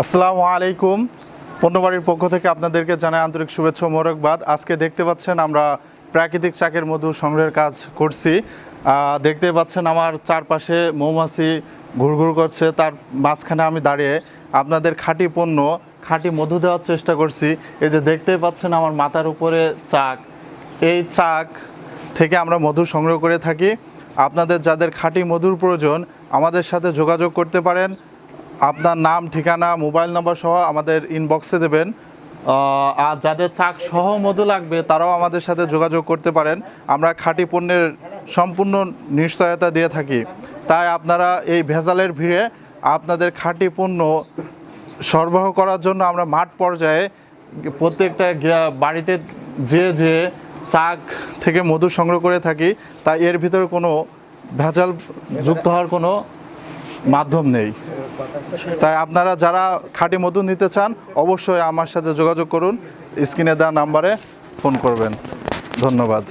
আসসালামু আলাইকুম। পণ্যবাড়ির পক্ষ থেকে আপনাদেরকে জানাই আন্তরিক শুভেচ্ছা মোরকবাদ। আজকে দেখতে পাচ্ছেন আমরা প্রাকৃতিক চাকের মধু সংগ্রহের কাজ করছি। দেখতে পাচ্ছেন আমার চারপাশে মৌমাছি ঘুরঘুর করছে। তার মাঝখানে আমি দাঁড়িয়ে আপনাদের খাঁটি পণ্য, খাঁটি মধু দেওয়ার চেষ্টা করছি। এই যে দেখতে পাচ্ছেন আমার মাথার উপরে চাক। এই চাক থেকে আমরা মধু সংগ্রহ করে থাকি। আপনাদের যাদের খাঁটি মধুর প্রয়োজন আমাদের সাথে যোগাযোগ করতে পারেন। আপনার নাম, ঠিকানা, মোবাইল নম্বর সহ আমাদের ইনবক্সে দেবেন। আর যাদের চাক সহ মধু লাগবে, তারাও আমাদের সাথে যোগাযোগ করতে পারেন। আমরা খাঁটি পণ্যের সম্পূর্ণ নিশ্চয়তা দিয়ে থাকি। তাই আপনারা এই ভেজালের ভিড়ে আপনাদের খাঁটি পণ্য সরবরাহ করার জন্য আমরা মাঠ পর্যায়ে প্রত্যেকটা বাড়িতে যে যে চাক থেকে মধু সংগ্রহ করে থাকি তাই এর ভিতরে কোনো ভেজাল যুক্ত হওয়ার কোনো মাধ্যম নেই। তাই আপনারা যারা খাঁটি মধু নিতে চান, অবশ্যই আমার সাথে যোগাযোগ করুন। স্ক্রিনে দেওয়া নাম্বারে ফোন করবেন। ধন্যবাদ।